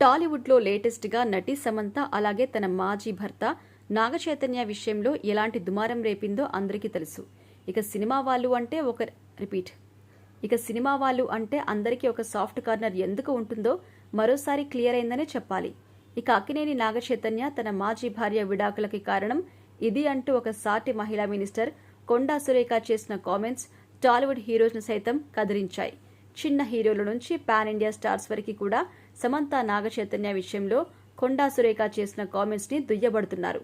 టాలీవుడ్లో లేటెస్ట్గా నటి సమంత అలాగే తన మాజీ భర్త నాగచైతన్య విషయంలో ఎలాంటి దుమారం రేపిందో అందరికీ తెలుసు. ఇక సినిమా వాళ్ళు అంటే ఒక రిపీట్ ఇక సినిమా వాళ్ళు అంటే అందరికీ ఒక సాఫ్ట్ కార్నర్ ఎందుకు ఉంటుందో మరోసారి క్లియర్ అయిందనే చెప్పాలి. ఇక అక్కినేని నాగచైతన్య తన మాజీ భార్య విడాకులకి కారణం ఇది అంటూ ఒక సాటి మహిళా మినిస్టర్ కొండా సురేఖ చేసిన కామెంట్స్ టాలీవుడ్ హీరోస్ను సైతం కదిలించాయి. చిన్న హీరోల నుంచి పాన్ ఇండియా స్టార్స్ వరకు కూడా సమంత నాగచైతన్య విషయంలో కొండా సురేఖ చేసిన కామెంట్స్ని దుయ్యబడుతున్నారు.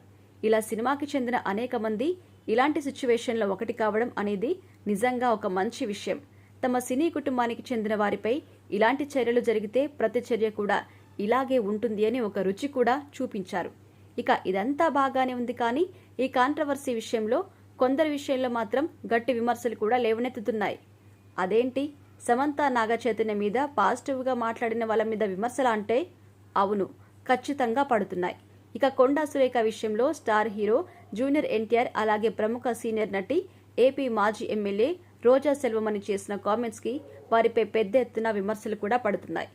ఇలా సినిమాకి చెందిన అనేక మంది ఇలాంటి సిచ్యువేషన్లో ఒకటి కావడం అనేది నిజంగా ఒక మంచి విషయం. తమ సినీ కుటుంబానికి చెందిన వారిపై ఇలాంటి చర్యలు జరిగితే ప్రతి చర్య కూడా ఇలాగే ఉంటుంది అని ఒక రుచి కూడా చూపించారు. ఇక ఇదంతా బాగానే ఉంది కానీ ఈ కాంట్రవర్సీ విషయంలో కొందరి విషయంలో మాత్రం గట్టి విమర్శలు కూడా లేవనెత్తుతున్నాయి. అదేంటి? సమంత నాగచైతన్య మీద పాజిటివ్గా మాట్లాడిన వాళ్ళ మీద విమర్శలు అంటే అవును ఖచ్చితంగా పడుతున్నాయి. ఇక కొండా సురేఖ విషయంలో స్టార్ హీరో జూనియర్ ఎన్టీఆర్ అలాగే ప్రముఖ సీనియర్ నటి ఏపీ మాజీ ఎమ్మెల్యే రోజా సెల్వమణి చేసిన కామెంట్స్కి వారిపై పెద్ద ఎత్తున విమర్శలు కూడా పడుతున్నాయి.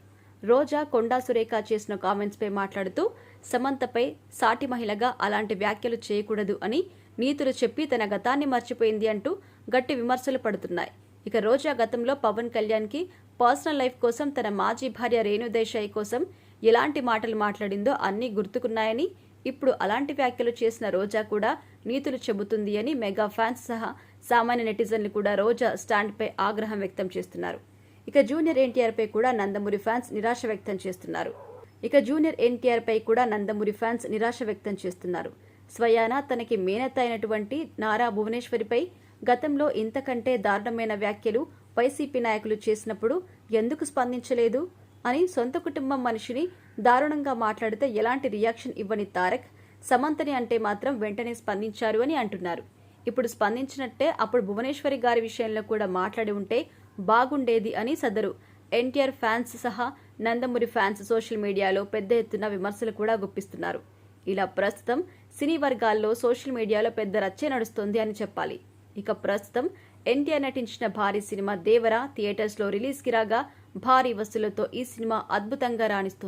రోజా కొండా సురేఖ చేసిన కామెంట్స్పై మాట్లాడుతూ సమంతపై సాటి మహిళగా అలాంటి వ్యాఖ్యలు చేయకూడదు అని నీతులు చెప్పి తన గతాన్ని మర్చిపోయింది అంటూ గట్టి విమర్శలు పడుతున్నాయి. ఇక రోజా గతంలో పవన్ కళ్యాణ్కి పర్సనల్ లైఫ్ కోసం తన మాజీ భార్య రేణుదేశాయ్ కోసం ఎలాంటి మాటలు మాట్లాడిందో అన్నీ గుర్తుకున్నాయని ఇప్పుడు అలాంటి వ్యాఖ్యలు చేసిన రోజా కూడా నీతులు చెబుతుంది అని మెగా ఫ్యాన్స్ సహా సామాన్య నెటిజన్లు కూడా రోజా స్టాండ్పై ఆగ్రహం వ్యక్తం చేస్తున్నారు. ఇక జూనియర్ ఎన్టీఆర్పై కూడా నందమూరి ఫ్యాన్స్ నిరాశ వ్యక్తం చేస్తున్నారు. ఇక జూనియర్ ఎన్టీఆర్ పై కూడా నందమూరి ఫ్యాన్స్ నిరాశ వ్యక్తం చేస్తున్నారు. స్వయానా తనకి మేనత్త అయినటువంటి నారా భువనేశ్వరిపై గతంలో ఇంతకంటే దారుణమైన వ్యాఖ్యలు వైసీపీ నాయకులు చేసినప్పుడు ఎందుకు స్పందించలేదు అని సొంత కుటుంబం మనిషిని దారుణంగా మాట్లాడితే ఎలాంటి రియాక్షన్ ఇవ్వని తారక్ సమంతని అంటే మాత్రం వెంటనే స్పందించారు అని అంటున్నారు. ఇప్పుడు స్పందించినట్టే అప్పుడు భువనేశ్వరి గారి విషయంలో కూడా మాట్లాడి ఉంటే బాగుండేది అని సదరు. ఎన్టీఆర్ ఫ్యాన్స్ సహా నందమూరి ఫ్యాన్స్ సోషల్ మీడియాలో పెద్ద ఎత్తున విమర్శలు కూడా గుప్పిస్తున్నారు. ఇలా ప్రస్తుతం సినీ వర్గాల్లో సోషల్ మీడియాలో పెద్ద రచ్చే నడుస్తోంది అని చెప్పాలి. ఇక ప్రస్తుతం ఎన్టీఆర్ నటించిన భారీ సినిమా దేవర థియేటర్స్లో రిలీజ్కి రాగా భారీ వసూలతో ఈ సినిమా అద్భుతంగా రాణిస్తోంది.